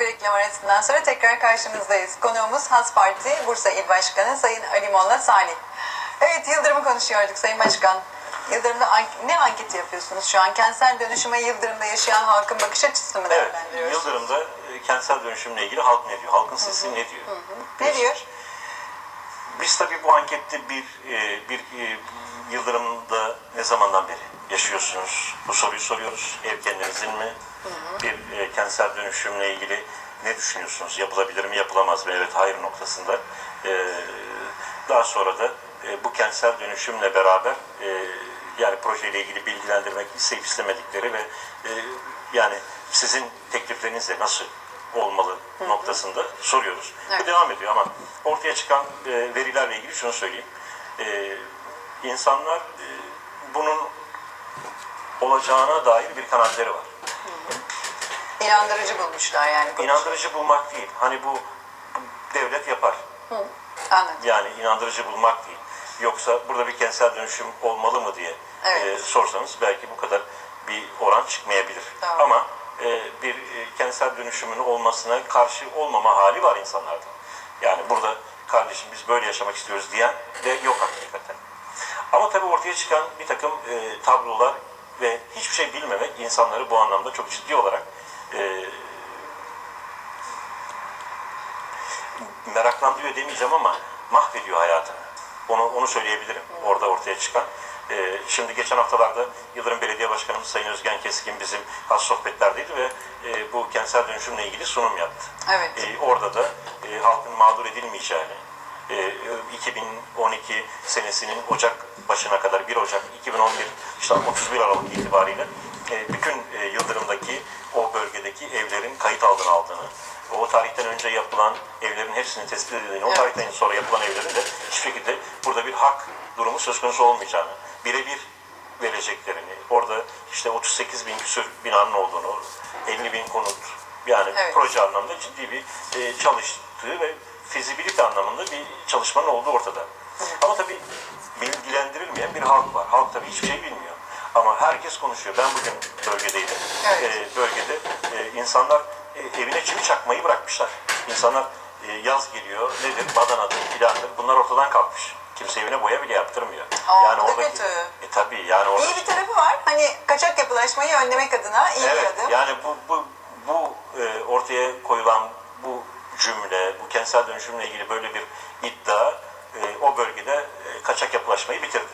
Kısa bir reklam arasından sonra tekrar karşınızdayız. Konuğumuz Has Parti Bursa İl Başkanı Sayın Ali Molla Salih. Evet Yıldırım'ı konuşuyorduk Sayın Başkan. Yıldırım'da an- ne anketi yapıyorsunuz şu an? Kentsel dönüşüme Yıldırım'da yaşayan halkın bakış açısını mı Evet, değerlendiriyoruz? Yıldırım'da e, kentsel dönüşümle ilgili halk ne diyor? Halkın sesi ne diyor? Ne diyor? Biz tabii bu ankette bir e, bir e, Yıldırım'da ne zamandan beri yaşıyorsunuz? Bu soruyu soruyoruz. Ev kendinizin mi? Bir e, kentsel dönüşümle ilgili ne düşünüyorsunuz? Yapılabilir mi, yapılamaz mı? Evet, hayır noktasında. E, daha sonra da bu kentsel dönüşümle beraber e, yani projeyle ilgili bilgilendirmek isteyip istemedikleri ve yani sizin tekliflerinizle nasıl olmalı noktasında soruyoruz. Evet. Bu devam ediyor ama ortaya çıkan e, verilerle ilgili şunu söyleyeyim. E, insanlar e, bunun olacağına dair bir kanaatleri var. İnandırıcı bulmuşlar yani. bu. İnandırıcı bulmak değil. Hani bu devlet yapar. Anladım. Yani inandırıcı bulmak değil. Yoksa burada bir kentsel dönüşüm olmalı mı diye Evet. e, sorsanız belki bu kadar bir oran çıkmayabilir. Doğru. Ama e, bir e, kentsel dönüşümün olmasına karşı olmama hali var insanlarda. Yani burada kardeşim biz böyle yaşamak istiyoruz diyen de yok hakikaten. Ama tabii ortaya çıkan bir takım e, tablolar ve hiçbir şey bilmemek insanları bu anlamda çok ciddi olarak e, meraklandırıyor demeyeceğim ama mahvediyor hayatını. Onu onu söyleyebilirim. Orada ortaya çıkan. Ee, şimdi geçen haftalarda Yıldırım Belediye Başkanımız Sayın Özgen Keskin bizim has sohbetlerdeydi ve e, bu kentsel dönüşümle ilgili sunum yaptı. Evet. Ee, orada da e, halkın mağdur edilmeyeceğini, e, 2012 senesinin Ocak başına kadar 1 Ocak 2011 işte 31 Aralık itibariyle e, bütün e, Yıldırım'daki o bölgedeki evlerin kayıt altına aldığını, o tarihten önce yapılan evlerin hepsinin tespit edildiğini, o tarihten sonra yapılan evlerin de hiçbir şekilde burada bir hak durumu söz konusu olmayacağını, birebir vereceklerini, orada işte 38 bin küsur binanın olduğunu, 50 bin konut, yani Evet. proje anlamda ciddi bir e, çalıştığı ve fizibilite anlamında bir çalışmanın olduğu ortada. Ama tabii bilgilendirilmeyen bir halk var. Halk tabii hiçbir şey bilmiyor. Ama herkes konuşuyor. Ben bugün bölgedeydim. Evet. E, bölgede e, insanlar e, evine çivi çakmayı bırakmışlar. İnsanlar e, yaz geliyor, nedir, badanadır, filandır. Bunlar ortadan kalkmış. Kimse evine boya bile yaptırmıyor. Aa, bu da kötü. E, tabii yani orada... İyi bir tarafı var. Hani kaçak yapılaşmayı önlemek adına iyi bir Evet, adım. yani bu bu bu e, ortaya koyulan bu cümle, bu kentsel dönüşümle ilgili böyle bir iddia e, o bölgede e, kaçak yapılaşmayı bitirdi.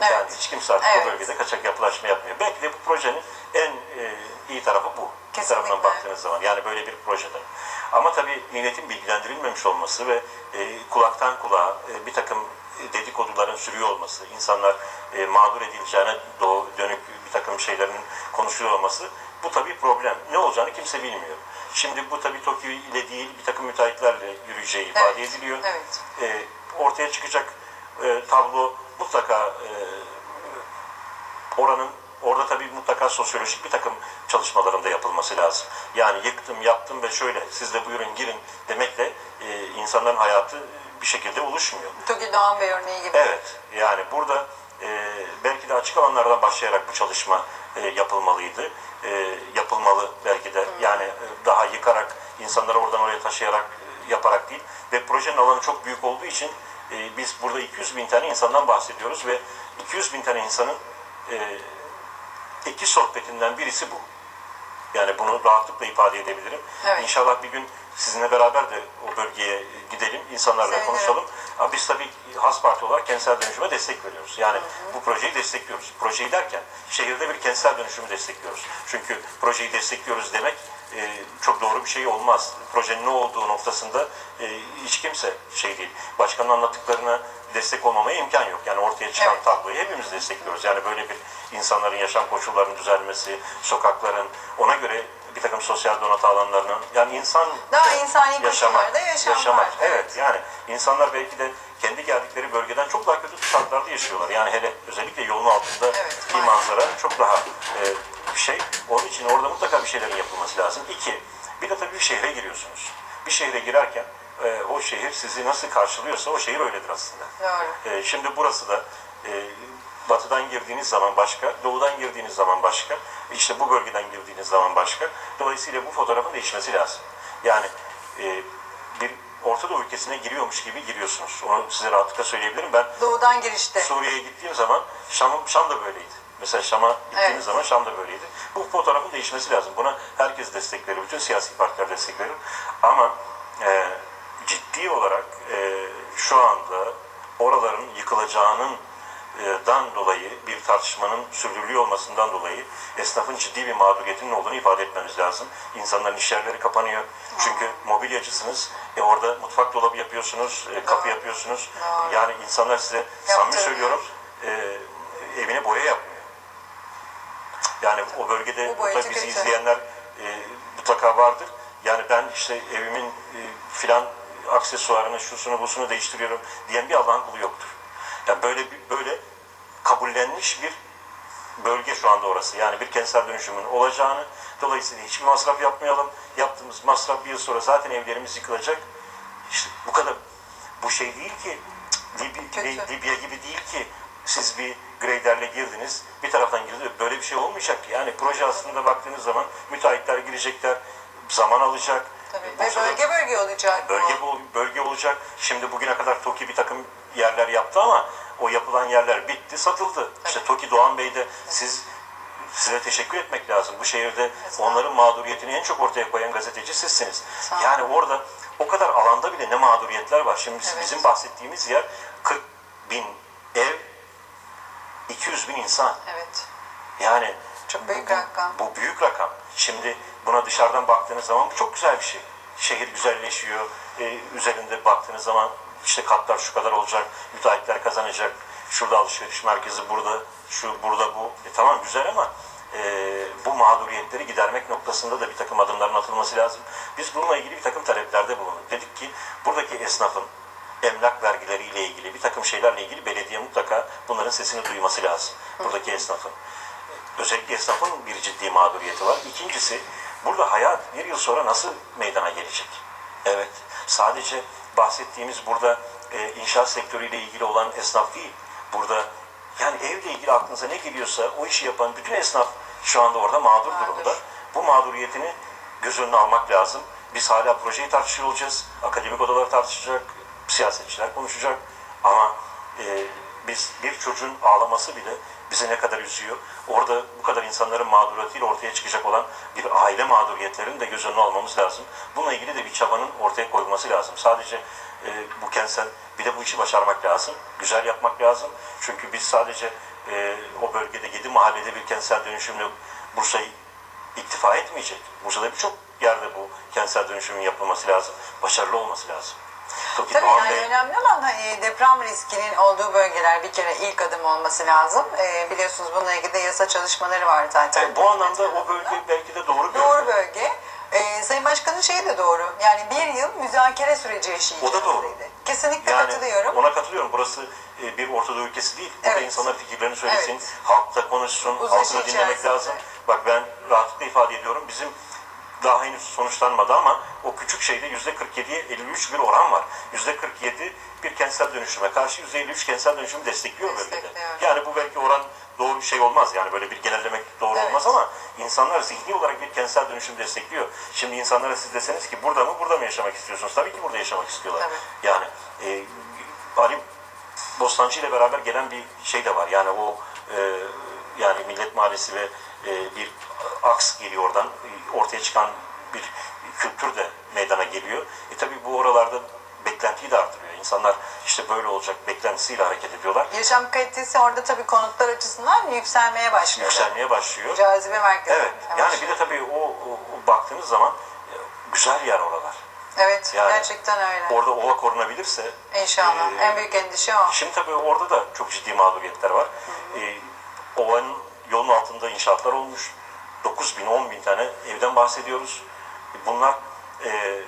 Evet. Yani hiç kimse artık Evet. o bölgede kaçak yapılaşma yapmıyor. Belki de bu projenin en e, iyi tarafı bu. Kesinlikle. tarafından baktığınız zaman. Yani böyle bir projede. Ama tabii milletin bilgilendirilmemiş olması ve e, kulaktan kulağa e, bir takım dedikoduların sürüyor olması, insanlar e, mağdur edileceğine doğ, dönük bir takım şeylerin konuşuluyor olması bu tabii problem. Ne olacağını kimse bilmiyor. Şimdi bu tabii Tokyo ile değil bir takım müteahhitlerle yürüyeceği ifade Evet, ediliyor. evet. E, ortaya çıkacak e, tablo mutlaka e, oranın orada tabii mutlaka sosyolojik bir takım çalışmaların da yapılması lazım. Yani yıktım, yaptım ve şöyle siz de buyurun girin demekle e, insanların hayatı bir şekilde oluşmuyor. Toki Doğan Bey örneği gibi. Evet, yani burada e, belki de açık alanlardan başlayarak bu çalışma e, yapılmalıydı. E, yapılmalı belki de yani e, daha yıkarak, insanları oradan oraya taşıyarak, e, yaparak değil. Ve projenin alanı çok büyük olduğu için e, biz burada 200 bin tane insandan bahsediyoruz ve 200 bin tane insanın e, iki sohbetinden birisi bu. Yani bunu rahatlıkla ifade edebilirim. Evet. İnşallah bir gün sizinle beraber de o bölgeye gidelim, insanlarla Sevinirim. konuşalım. Ama biz tabii Has Parti olarak kentsel dönüşüme destek veriyoruz. Yani bu projeyi destekliyoruz. Projeyi derken şehirde bir kentsel dönüşümü destekliyoruz. Çünkü projeyi destekliyoruz demek e, çok doğru bir şey olmaz. Projenin ne olduğu noktasında e, hiç kimse şey değil. Başkanın anlattıklarına destek olmamaya imkan yok. Yani ortaya çıkan Evet. tabloyu hepimiz destekliyoruz. Yani böyle bir insanların yaşam koşullarının düzelmesi, sokakların ona göre bir takım sosyal donatı alanlarının yani insan Daha insani yaşamak, yaşam yaşamak. var. Evet yani insanlar belki de kendi geldikleri bölgeden çok daha kötü şartlarda yaşıyorlar. Yani hele özellikle yolun altında Evet, bir manzara çok daha e, bir şey. Onun için orada mutlaka bir şeylerin yapılması lazım. İki, bir de tabii bir şehre giriyorsunuz. Bir şehre girerken e, o şehir sizi nasıl karşılıyorsa o şehir öyledir aslında. Doğru. E, şimdi burası da e, batıdan girdiğiniz zaman başka, doğudan girdiğiniz zaman başka, işte bu bölgeden girdiğiniz zaman başka. Dolayısıyla bu fotoğrafın değişmesi lazım. Yani e, bir Orta Doğu ülkesine giriyormuş gibi giriyorsunuz. Onu size rahatlıkla söyleyebilirim. Ben Doğudan girişte. Suriye'ye gittiğim zaman Şam, Şam da böyleydi. Mesela Şam'a gittiğimiz Evet. zaman Şam da böyleydi. Bu fotoğrafın değişmesi lazım. Buna herkes destek verir. Bütün siyasi partiler destek verir. Ama e, ciddi olarak e, şu anda oraların yıkılacağının e, dan dolayı bir tartışmanın sürdürülüyor olmasından dolayı esnafın ciddi bir mağduriyetinin olduğunu ifade etmemiz lazım. İnsanların iş yerleri kapanıyor. Çünkü mobilyacısınız. E orada mutfak dolabı yapıyorsunuz, e, kapı yapıyorsunuz. Doğru. Yani insanlar size samimi söylüyorum e, evine boya yapmıyor. Yani o bölgede bizi izleyenler e, mutlaka vardır. Yani ben işte evimin e, filan aksesuarını, şusunu, busunu değiştiriyorum diyen bir Allah'ın kulu yoktur. Yani böyle bir böyle kabullenmiş bir bölge şu anda orası. Yani bir kentsel dönüşümün olacağını, dolayısıyla hiçbir masraf yapmayalım. Yaptığımız masraf bir yıl sonra zaten evlerimiz yıkılacak. İşte bu kadar. Bu şey değil ki, Libya, Kötü. Libya gibi değil ki siz bir graderle girdiniz, bir taraftan girdiniz. Böyle bir şey olmayacak. Yani proje aslında baktığınız zaman müteahhitler girecekler, zaman alacak. Tabii. Bu Ve bölge bölge olacak. Bölge bu bölge olacak. Şimdi bugüne kadar TOKİ bir takım yerler yaptı ama o yapılan yerler bitti, satıldı. İşte TOKİ Doğan Bey'de siz size teşekkür etmek lazım. Bu şehirde onların mağduriyetini en çok ortaya koyan gazeteci sizsiniz. Yani orada o kadar alanda bile ne mağduriyetler var. Şimdi Evet. bizim bahsettiğimiz yer 40 bin ev, 200 bin insan. Evet. Yani Çok büyük rakam. bu büyük rakam. Şimdi buna dışarıdan baktığınız zaman bu çok güzel bir şey. Şehir güzelleşiyor. Ee, üzerinde baktığınız zaman işte katlar şu kadar olacak. Müteahhitler kazanacak. Şurada alışveriş merkezi burada, şu burada bu. E, tamam güzel ama e, bu mağduriyetleri gidermek noktasında da bir takım adımların atılması lazım. Biz bununla ilgili bir takım taleplerde bulunduk. Dedik ki buradaki esnafın emlak vergileriyle ilgili bir takım şeylerle ilgili belediye mutlaka bunların sesini duyması lazım. Buradaki esnafın. Özellikle esnafın bir ciddi mağduriyeti var. İkincisi burada hayat bir yıl sonra nasıl meydana gelecek? Evet sadece bahsettiğimiz burada e, inşaat sektörüyle ilgili olan esnaf değil. Burada yani evle ilgili aklınıza ne geliyorsa o işi yapan bütün esnaf şu anda orada mağdur Mağdur. durumda. Bu mağduriyetini göz önüne almak lazım. Biz hala projeyi tartışıyor olacağız. Akademik odalar tartışacak, siyasetçiler konuşacak. Ama e, biz bir çocuğun ağlaması bile bize ne kadar üzüyor. Orada bu kadar insanların mağduriyetiyle ortaya çıkacak olan bir aile mağduriyetlerini de göz önüne almamız lazım. Bununla ilgili de bir çabanın ortaya koyulması lazım. Sadece e, bu kentsel bir de bu işi başarmak lazım. Güzel yapmak lazım. Çünkü biz sadece e, o bölgede 7 mahallede bir kentsel dönüşümle Bursa'yı iktifa etmeyecek. Bursa'da birçok yerde bu kentsel dönüşümün yapılması lazım. Başarılı olması lazım. Tabii Doğan yani Bey- önemli olan hani deprem riskinin olduğu bölgeler bir kere ilk adım olması lazım. Ee, biliyorsunuz bununla ilgili de yasa çalışmaları var zaten. Evet, bu anlamda o bölge belki de doğru bir Doğru bölge. bölge. Ee, Sayın Başkan'ın şeyi de doğru. Yani bir yıl müzakere süreci yaşayacağız. O da doğru. dedi. Kesinlikle Yani katılıyorum. ona katılıyorum. Burası e, bir Orta Doğu ülkesi değil. Burada Evet. insanlar fikirlerini söylesin, Evet. halkta konuşsun, Uzlaşı halkı da dinlemek lazım. Bak ben rahatlıkla ifade ediyorum. Bizim daha henüz sonuçlanmadı ama o küçük şeyde yüzde 47'ye 53 bir oran var. Yüzde 47 bir kentsel dönüşüme karşı yüzde 53 kentsel dönüşümü destekliyor bölgede. Yani bu belki oran doğru bir şey olmaz yani böyle bir genellemek doğru Evet. olmaz ama insanlar zihni olarak bir kentsel dönüşüm destekliyor. Şimdi insanlara siz deseniz ki burada mı burada mı yaşamak istiyorsunuz? Tabii ki burada yaşamak istiyorlar. Tabii. Yani e, Ali Bostancı ile beraber gelen bir şey de var. Yani o e, yani Millet Mahallesi ve bir aks geliyor oradan. E, Ortaya çıkan bir kültür de meydana geliyor. E tabii bu oralarda beklentiyi de artırıyor. İnsanlar işte böyle olacak beklentisiyle hareket ediyorlar. Yaşam kalitesi orada tabii konutlar açısından yükselmeye başlıyor. Yükselmeye başlıyor. Cazibe merkezi. Evet. Yani bir de tabii o, o- o baktığınız zaman e, güzel yer oralar. Evet Yani gerçekten öyle. Orada ova korunabilirse İnşallah. e, en büyük endişe o. Şimdi tabii orada da çok ciddi mağduriyetler var. Ee, ovanın yolun altında inşaatlar olmuş. 9 bin, 10 bin tane evden bahsediyoruz. Bunlar e,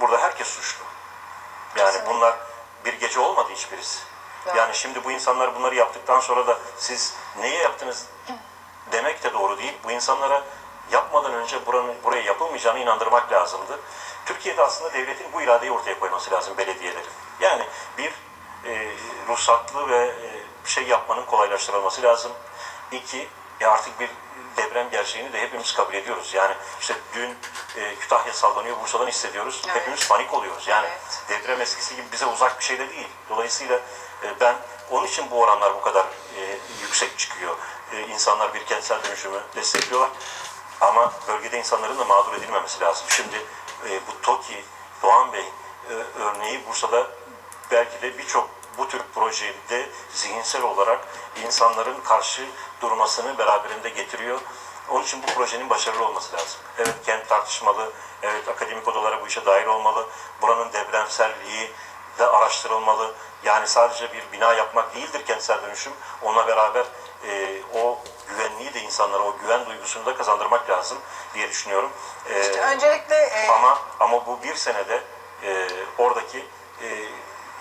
burada herkes suçlu. Yani Kesinlikle. bunlar bir gece olmadı hiçbirisi. Evet. Yani şimdi bu insanlar bunları yaptıktan sonra da siz neye yaptınız demek de doğru değil. Bu insanlara yapmadan önce buranın, buraya yapılmayacağını inandırmak lazımdı. Türkiye'de aslında devletin bu iradeyi ortaya koyması lazım belediyelerin. Yani bir e, ruhsatlı ve e, şey yapmanın kolaylaştırılması lazım. İki, E artık bir deprem gerçeğini de hepimiz kabul ediyoruz. Yani işte dün e, Kütahya sallanıyor, Bursa'dan hissediyoruz. Evet. Hepimiz panik oluyoruz. Yani Evet. deprem eskisi gibi bize uzak bir şey de değil. Dolayısıyla e, ben onun için bu oranlar bu kadar e, yüksek çıkıyor. E, insanlar bir kentsel dönüşümü destekliyorlar. Ama bölgede insanların da mağdur edilmemesi lazım. Şimdi e, bu TOKİ, Doğan Bey e, örneği Bursa'da belki de birçok bu tür projede zihinsel olarak insanların karşı durmasını beraberinde getiriyor. Onun için bu projenin başarılı olması lazım. Evet kent tartışmalı, evet akademik odalara bu işe dahil olmalı. Buranın depremselliği de araştırılmalı. Yani sadece bir bina yapmak değildir kentsel dönüşüm. Ona beraber e, o güvenliği de insanlara, o güven duygusunu da kazandırmak lazım diye düşünüyorum. E, Öncelikle e, ama ama bu bir senede e, oradaki e,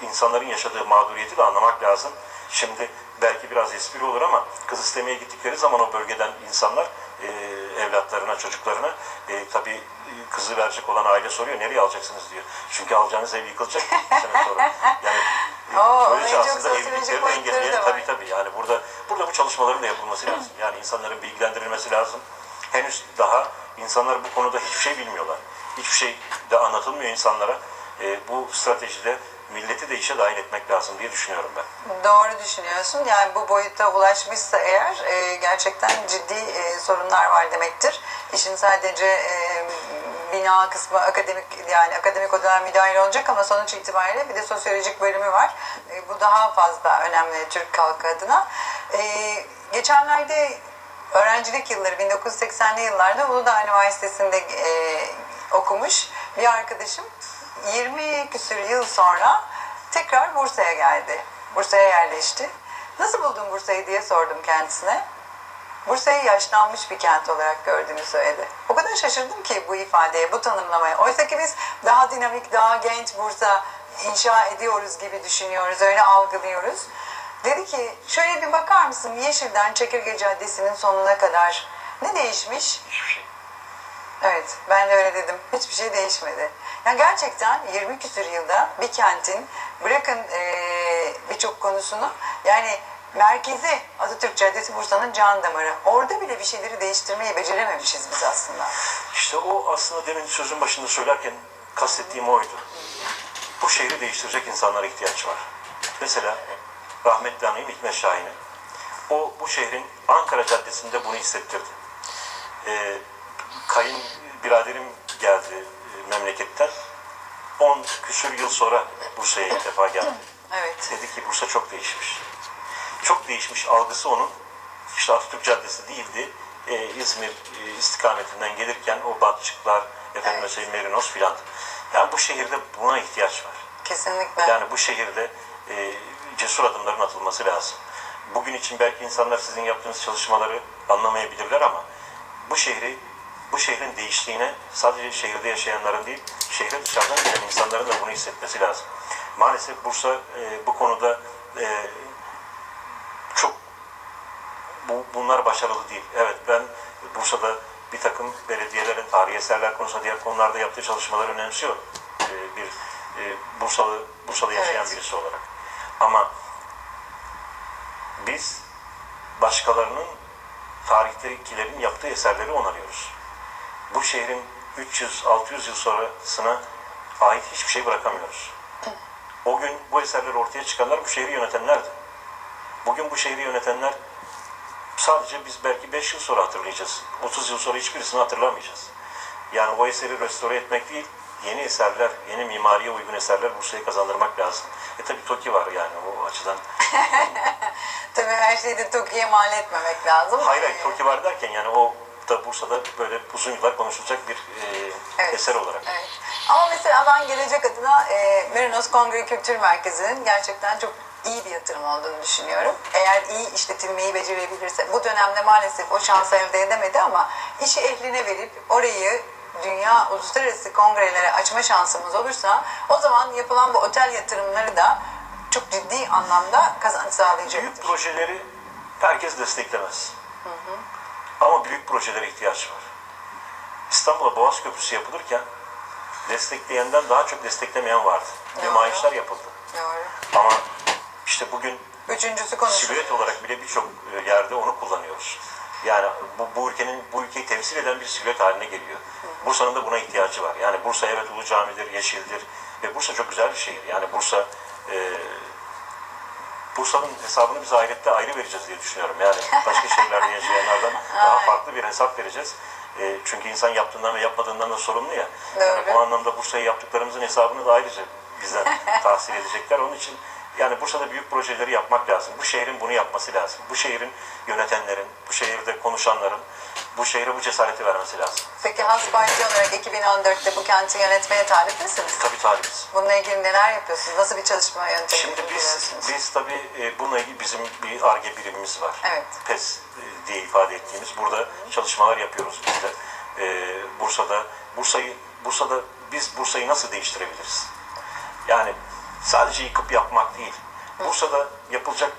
insanların yaşadığı mağduriyeti de anlamak lazım. Şimdi belki biraz espri olur ama kız istemeye gittikleri zaman o bölgeden insanlar e, evlatlarına, çocuklarına e, tabii e, kızı verecek olan aile soruyor nereye alacaksınız diyor. Çünkü alacağınız ev yıkılacak bir sene sonra. Yani e, Oo, böylece aslında sosyolojik evlilikleri de boyutları engelleyen tabii tabii yani burada burada bu çalışmaların da yapılması lazım. Yani insanların bilgilendirilmesi lazım. Henüz daha insanlar bu konuda hiçbir şey bilmiyorlar. Hiçbir şey de anlatılmıyor insanlara. E, bu stratejide milleti de işe dahil etmek lazım diye düşünüyorum ben. Doğru düşünüyorsun. Yani bu boyuta ulaşmışsa eğer e, gerçekten ciddi e, sorunlar var demektir. İşin sadece e, bina kısmı akademik yani akademik odalar müdahil olacak ama sonuç itibariyle bir de sosyolojik bölümü var. E, bu daha fazla önemli Türk halkı adına. E, geçenlerde öğrencilik yılları 1980'li yıllarda Uludağ Üniversitesi'nde e, okumuş bir arkadaşım 20 küsür yıl sonra tekrar Bursa'ya geldi. Bursa'ya yerleşti. Nasıl buldun Bursa'yı diye sordum kendisine. Bursa'yı yaşlanmış bir kent olarak gördüğünü söyledi. O kadar şaşırdım ki bu ifadeye, bu tanımlamaya. Oysa ki biz daha dinamik, daha genç Bursa inşa ediyoruz gibi düşünüyoruz, öyle algılıyoruz. Dedi ki şöyle bir bakar mısın Yeşil'den Çekirge Caddesi'nin sonuna kadar ne değişmiş? Hiçbir şey. Evet, ben de öyle dedim. Hiçbir şey değişmedi. Yani gerçekten 20 küsur yılda bir kentin bırakın eee, birçok konusunu yani merkezi Atatürk Caddesi Bursa'nın can damarı. Orada bile bir şeyleri değiştirmeyi becerememişiz biz aslında. İşte o aslında demin sözün başında söylerken kastettiğim oydu. Bu şehri değiştirecek insanlara ihtiyaç var. Mesela rahmetli anayım Hikmet Şahin'i. O bu şehrin Ankara Caddesi'nde bunu hissettirdi. Ee, kayın biraderim geldi e, memleketten. 10 küsür yıl sonra Bursa'ya ilk defa geldi. Evet. Dedi ki Bursa çok değişmiş. Çok değişmiş algısı onun. İşte Atatürk Caddesi değildi. Ee, İzmir e, istikametinden gelirken o Batçıklar, efendim Evet. mesela Merinos filan. Yani bu şehirde buna ihtiyaç var. Kesinlikle. Yani bu şehirde e, cesur adımların atılması lazım. Bugün için belki insanlar sizin yaptığınız çalışmaları anlamayabilirler ama bu şehri bu şehrin değiştiğine sadece şehirde yaşayanların değil, şehre dışarıdan gelen insanların da bunu hissetmesi lazım. Maalesef Bursa e, bu konuda e, çok bu, bunlar başarılı değil. Evet ben Bursa'da bir takım belediyelerin tarihi eserler konusunda diğer konularda yaptığı çalışmaları önemsiyorum. E, bir e, Bursalı Bursa'da yaşayan Evet. birisi olarak. Ama biz başkalarının tarihtekilerin yaptığı eserleri onarıyoruz. Bu şehrin 300-600 yıl sonrasına ait hiçbir şey bırakamıyoruz. O gün bu eserleri ortaya çıkanlar bu şehri yönetenlerdi. Bugün bu şehri yönetenler sadece biz belki 5 yıl sonra hatırlayacağız. 30 yıl sonra hiçbirisini hatırlamayacağız. Yani o eseri restore etmek değil, yeni eserler, yeni mimariye uygun eserler Bursa'yı kazandırmak lazım. E tabi TOKİ var yani o açıdan. Tabii her şeyi de TOKİ'ye mal etmemek lazım. Hayır hayır TOKİ var derken yani o da Bursa'da böyle uzun yıllar konuşulacak bir e, Evet. eser olarak. Evet. Ama mesela ben gelecek adına e, Merinos Kongre Kültür Merkezi'nin gerçekten çok iyi bir yatırım olduğunu düşünüyorum. Eğer iyi işletilmeyi becerebilirse, bu dönemde maalesef o şansı elde edemedi ama işi ehline verip orayı dünya uluslararası kongrelere açma şansımız olursa o zaman yapılan bu otel yatırımları da çok ciddi anlamda kazanç Büyük sağlayacaktır. projeleri herkes desteklemez. Ama büyük projelere ihtiyaç var. İstanbul'a Boğaz Köprüsü yapılırken destekleyenden daha çok desteklemeyen vardı. Doğru. Nümayişler yapıldı. Doğru. Ama işte bugün Üçüncüsü silüet olarak bile birçok e, yerde onu kullanıyoruz. Yani bu, bu ülkenin bu ülkeyi temsil eden bir silüet haline geliyor. Bursa'nın da buna ihtiyacı var. Yani Bursa evet Ulu Cami'dir, yeşildir ve Bursa çok güzel bir şehir. Yani Bursa e, Bursa'nın hesabını biz ahirette ayrı vereceğiz diye düşünüyorum. Yani başka şehirlerde yaşayanlardan daha farklı bir hesap vereceğiz. E, çünkü insan yaptığından ve yapmadığından da sorumlu ya. Yani Doğru. bu anlamda Bursa'ya yaptıklarımızın hesabını da ayrıca bizden tahsil edecekler. Onun için yani Bursa'da büyük projeleri yapmak lazım. Bu şehrin bunu yapması lazım. Bu şehrin yönetenlerin, bu şehirde konuşanların bu şehre bu cesareti vermesi lazım. Peki Has Parti olarak 2014'te bu kenti yönetmeye talip misiniz? Tabii talibiz. Bununla ilgili neler yapıyorsunuz? Nasıl bir çalışma yöntemi Şimdi biz biz tabii e, bununla ilgili bizim bir ARGE birimimiz var. Evet. PES e, diye ifade ettiğimiz burada çalışmalar yapıyoruz biz de. E, Bursa'da Bursa'yı Bursa'da biz Bursa'yı nasıl değiştirebiliriz? Yani sadece yıkıp yapmak değil. Bursa'da yapılacak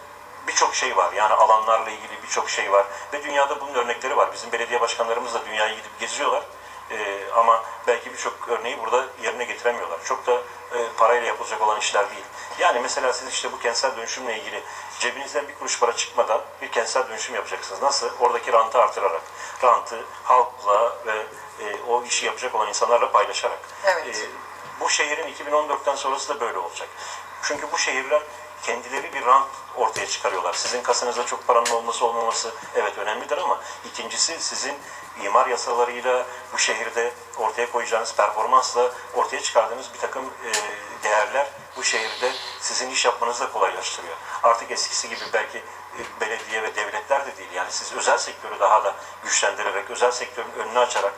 birçok şey var. Yani alanlarla ilgili birçok şey var. Ve dünyada bunun örnekleri var. Bizim belediye başkanlarımız da dünyaya gidip geziyorlar. Ee, ama belki birçok örneği burada yerine getiremiyorlar. Çok da e, parayla yapılacak olan işler değil. Yani mesela siz işte bu kentsel dönüşümle ilgili cebinizden bir kuruş para çıkmadan bir kentsel dönüşüm yapacaksınız. Nasıl? Oradaki rantı artırarak. Rantı halkla ve e, o işi yapacak olan insanlarla paylaşarak. Evet. E, bu şehrin 2014'ten sonrası da böyle olacak. Çünkü bu şehirler kendileri bir rant ortaya çıkarıyorlar. Sizin kasanızda çok paranın olması olmaması evet önemlidir ama ikincisi sizin imar yasalarıyla bu şehirde ortaya koyacağınız performansla ortaya çıkardığınız bir takım e, değerler bu şehirde sizin iş yapmanızı da kolaylaştırıyor. Artık eskisi gibi belki e, belediye ve devletler de değil. Yani siz özel sektörü daha da güçlendirerek, özel sektörün önünü açarak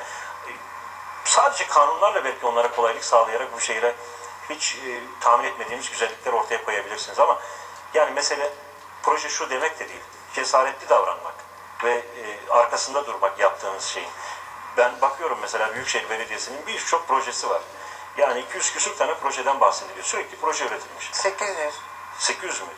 sadece kanunlarla belki onlara kolaylık sağlayarak bu şehre hiç e, tahmin etmediğimiz güzellikler ortaya koyabilirsiniz ama yani mesele proje şu demek de değil. Cesaretli davranmak ve e, arkasında durmak yaptığınız şeyin. Ben bakıyorum mesela Büyükşehir Belediyesi'nin birçok projesi var. Yani 200 küsur tane projeden bahsediliyor. Sürekli proje üretilmiş. 800. 800 mü?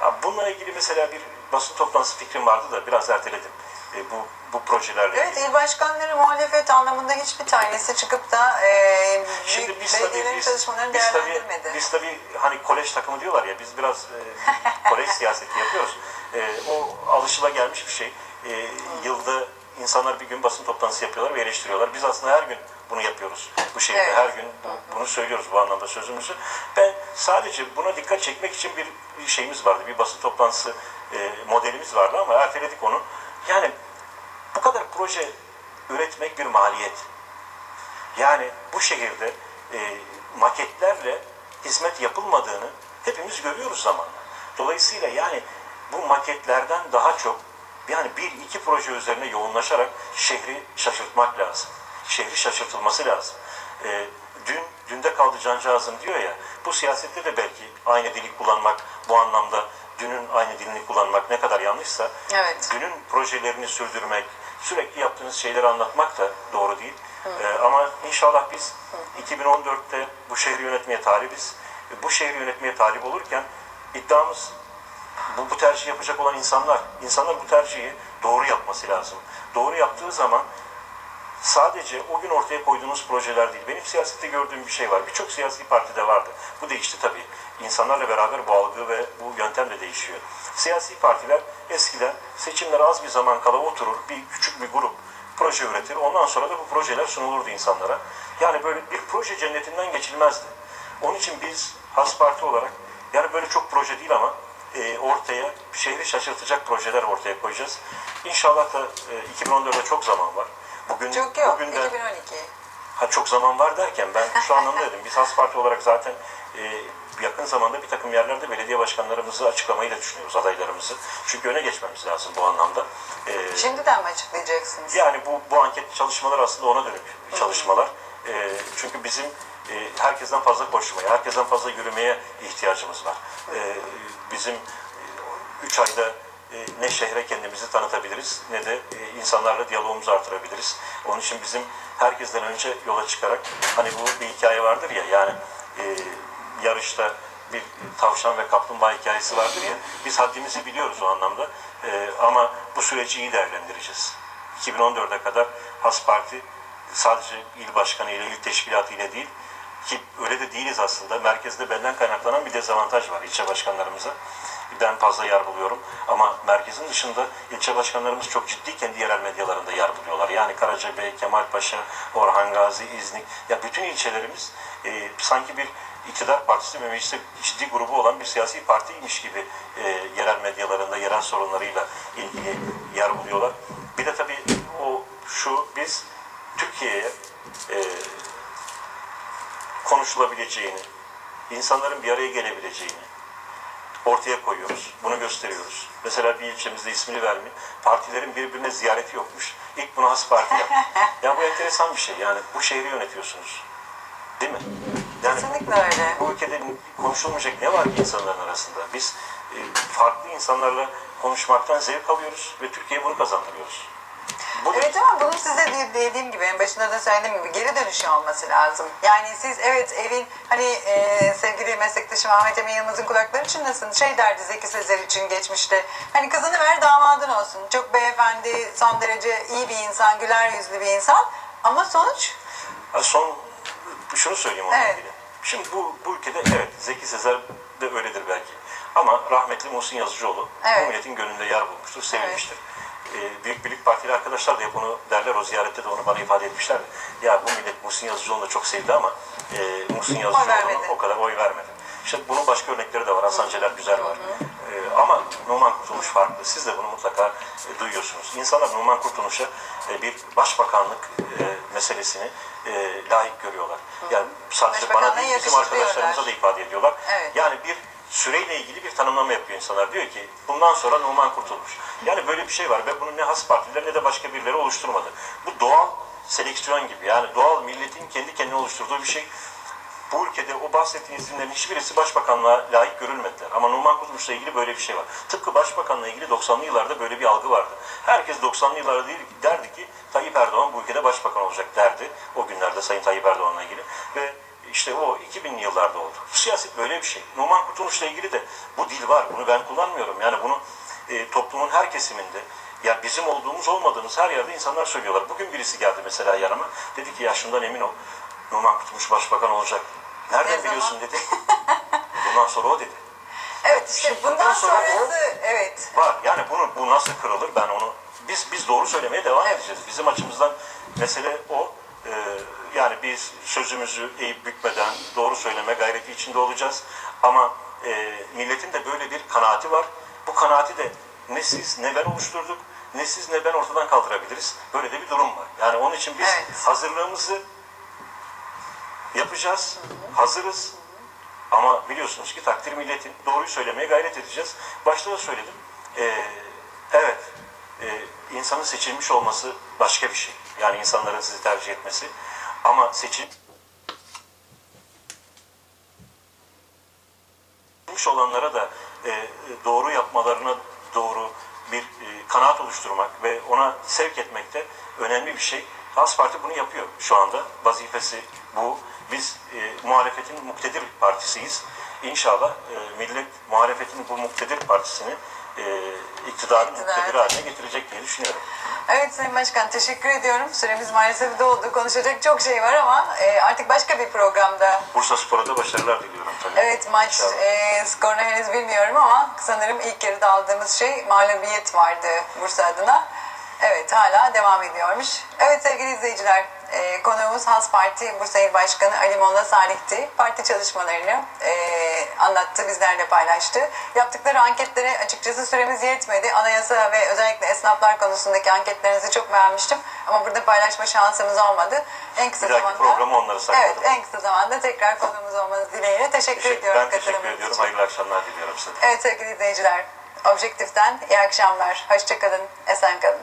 Ya bununla ilgili mesela bir basın toplantısı fikrim vardı da biraz erteledim. E, bu bu projelerle Evet, ilgili. il başkanları muhalefet anlamında hiçbir tanesi çıkıp da e, Şimdi biz tabii belediyelerin biz, çalışmalarını biz tabii, değerlendirmedi. biz tabii hani kolej takımı diyorlar ya biz biraz e, kolej siyaseti yapıyoruz. E, o alışılagelmiş bir şey. E, yılda insanlar bir gün basın toplantısı yapıyorlar ve eleştiriyorlar. Biz aslında her gün bunu yapıyoruz. Bu şehirde Evet. her gün bu- bunu söylüyoruz bu anlamda sözümüzü. Ben sadece buna dikkat çekmek için bir bir şeyimiz vardı. Bir basın toplantısı e, modelimiz vardı ama erteledik onu. Yani bu kadar proje üretmek bir maliyet. Yani bu şehirde e, maketlerle hizmet yapılmadığını hepimiz görüyoruz zamanla. Dolayısıyla yani bu maketlerden daha çok yani bir iki proje üzerine yoğunlaşarak şehri şaşırtmak lazım. Şehri şaşırtılması lazım. E, dün dünde kaldı cancağızım diyor ya bu siyasette de belki aynı dili kullanmak bu anlamda dünün aynı dilini kullanmak ne kadar yanlışsa Evet. dünün projelerini sürdürmek, sürekli yaptığınız şeyleri anlatmak da doğru değil. Ee, ama inşallah biz 2014'te bu şehri yönetmeye talibiz. Bu şehri yönetmeye talip olurken iddiamız bu, bu tercih yapacak olan insanlar. İnsanlar bu tercihi doğru yapması lazım. Doğru yaptığı zaman sadece o gün ortaya koyduğunuz projeler değil. Benim siyasette gördüğüm bir şey var. Birçok siyasi partide vardı. Bu değişti tabii. İnsanlarla beraber bu algı ve bu yöntem de değişiyor. Siyasi partiler eskiden seçimlere az bir zaman kala oturur, bir küçük bir grup proje üretir. Ondan sonra da bu projeler sunulurdu insanlara. Yani böyle bir proje cennetinden geçilmezdi. Onun için biz Has Parti olarak yani böyle çok proje değil ama e, ortaya şehri şaşırtacak projeler ortaya koyacağız. İnşallah da e, 2014'e çok zaman var. Bugün, Çok yok. bugün de 2012. ha, çok zaman var derken ben şu anlamda dedim. Biz Has Parti olarak zaten e, yakın zamanda bir takım yerlerde belediye başkanlarımızı açıklamayı da düşünüyoruz adaylarımızı. Çünkü öne geçmemiz lazım bu anlamda. E, Şimdiden mi açıklayacaksınız? yani bu, bu anket çalışmalar aslında ona dönük çalışmalar. E, çünkü bizim e, herkesten fazla koşmaya, herkesten fazla yürümeye ihtiyacımız var. E, bizim 3 ayda e, ne şehre kendimizi tanıtabiliriz ne de e, insanlarla diyalogumuzu artırabiliriz. Onun için bizim herkesten önce yola çıkarak hani bu bir hikaye vardır ya yani e, yarışta bir tavşan ve kaplumbağa hikayesi vardır ya biz haddimizi biliyoruz o anlamda ama bu süreci iyi değerlendireceğiz. 2014'e kadar Has Parti sadece il başkanı ile il teşkilatı ile değil ki öyle de değiliz aslında. Merkezde benden kaynaklanan bir dezavantaj var ilçe başkanlarımıza. Ben fazla yer buluyorum. Ama merkezin dışında ilçe başkanlarımız çok ciddi kendi yerel medyalarında yer buluyorlar. Yani Karacabey, Kemalpaşa, Orhan Gazi, İznik. Ya bütün ilçelerimiz e, sanki bir iktidar partisi ve mecliste ciddi grubu olan bir siyasi partiymiş gibi e, yerel medyalarında yerel sorunlarıyla ilgili yer buluyorlar. Bir de tabii o şu biz Türkiye'ye e, konuşulabileceğini, insanların bir araya gelebileceğini ortaya koyuyoruz. Bunu gösteriyoruz. Mesela bir ilçemizde ismini vermeyin. Partilerin birbirine ziyareti yokmuş. İlk bunu has parti yaptı. ya bu enteresan bir şey. Yani bu şehri yönetiyorsunuz. Değil mi? Yani Kesinlikle öyle. bu ülkede konuşulmayacak ne var ki insanların arasında? Biz e, farklı insanlarla konuşmaktan zevk alıyoruz ve Türkiye'ye bunu kazandırıyoruz. Bu Evet ama bunun size de- dediğim gibi en başında da söylediğim gibi geri dönüşü olması lazım. Yani siz evet evin hani e, sevgili meslektaşım Ahmet Emin Yılmaz'ın kulakları çınlasın şey derdi Zeki Sezer için geçmişte. Hani kızını ver damadın olsun. Çok beyefendi son derece iyi bir insan güler yüzlü bir insan ama sonuç Ha, Son şunu söyleyeyim onunla Evet. ilgili. Şimdi bu, bu ülkede evet Zeki Sezer de öyledir belki. Ama rahmetli Muhsin Yazıcıoğlu Evet. bu milletin gönlünde yer bulmuştur, sevilmiştir. Ee, Büyük Birlik Partili arkadaşlar da hep onu derler, o ziyarette de onu bana ifade etmişler. Ya bu millet Muhsin Yazıcıoğlu'nu çok sevdi ama e, Muhsin Yazıcıoğlu'na o kadar oy vermedi. İşte bunun başka örnekleri de var. Hasan Celal Güzel var. Ee, ama Numan Kurtuluş farklı. Siz de bunu mutlaka e, duyuyorsunuz. İnsanlar Numan Kurtuluş'a e, bir başbakanlık e, meselesini e, layık görüyorlar. Yani sadece bana değil bizim arkadaşlarımıza da ifade ediyorlar. Evet. Yani bir süreyle ilgili bir tanımlama yapıyor insanlar. Diyor ki bundan sonra Numan Kurtulmuş. Yani böyle bir şey var ve bunu ne has partiler ne de başka birileri oluşturmadı. Bu doğal seleksiyon gibi. Yani doğal milletin kendi kendine oluşturduğu bir şey bu ülkede o bahsettiğiniz isimlerin hiçbirisi başbakanlığa layık görülmediler. Ama Numan Kurtuluş'la ilgili böyle bir şey var. Tıpkı başbakanla ilgili 90'lı yıllarda böyle bir algı vardı. Herkes 90'lı yıllarda değil, derdi ki Tayyip Erdoğan bu ülkede başbakan olacak derdi. O günlerde Sayın Tayyip Erdoğan'la ilgili. Ve işte o 2000'li yıllarda oldu. Siyaset böyle bir şey. Numan Kurtuluş'la ilgili de bu dil var. Bunu ben kullanmıyorum. Yani bunu e, toplumun her kesiminde ya bizim olduğumuz olmadığımız her yerde insanlar söylüyorlar. Bugün birisi geldi mesela yanıma. Dedi ki ya şundan emin ol. Numan Kurtuluş başbakan olacak. Nereden Ne zaman? biliyorsun dedi. Bundan sonra o dedi. evet işte Şimdi bundan bundan sonra sonrası evet Var. Yani bunu bu nasıl kırılır ben onu biz biz doğru söylemeye devam Evet. edeceğiz. Bizim açımızdan mesele o. Ee, yani biz sözümüzü eğip bükmeden doğru söyleme gayreti içinde olacağız. Ama e, milletin de böyle bir kanaati var. Bu kanaati de ne siz ne ben oluşturduk ne siz ne ben ortadan kaldırabiliriz. Böyle de bir durum var. Yani onun için biz Evet. hazırlığımızı yapacağız. Hazırız. Ama biliyorsunuz ki takdir milletin. Doğruyu söylemeye gayret edeceğiz. Başta da söyledim. Ee, evet, e, insanın seçilmiş olması başka bir şey. Yani insanların sizi tercih etmesi. Ama seçilmiş olanlara da e, doğru yapmalarına doğru bir e, kanaat oluşturmak ve ona sevk etmek de önemli bir şey. Has Parti bunu yapıyor şu anda. Vazifesi bu. Biz e, muhalefetin muktedir partisiyiz. İnşallah e, millet muhalefetin bu muktedir partisini e, İktidar. muktedir haline getirecek diye düşünüyorum. Evet Sayın Başkan teşekkür ediyorum. Süremiz maalesef doldu. Konuşacak çok şey var ama e, artık başka bir programda. Bursa Spor'a da başarılar diliyorum tabii. Evet maç İnşallah. e, skorunu henüz bilmiyorum ama sanırım ilk yarıda aldığımız şey mağlubiyet vardı Bursa adına. Evet hala devam ediyormuş. Evet sevgili izleyiciler e, konuğumuz Has Parti Bursa İl Başkanı Ali Molla Salih'ti. Parti çalışmalarını e, anlattı, bizlerle paylaştı. Yaptıkları anketlere açıkçası süremiz yetmedi. Anayasa ve özellikle esnaflar konusundaki anketlerinizi çok beğenmiştim. Ama burada paylaşma şansımız olmadı. En kısa Bir zamanda... programı onları sakladım. Evet en kısa zamanda tekrar konuğumuz olmanız dileğiyle. Teşekkür, Teşekkür- ediyorum. ben teşekkür ediyorum. için. Hayırlı akşamlar diliyorum size. Evet sevgili izleyiciler. Objektif'ten iyi akşamlar. Hoşçakalın. Esen kalın.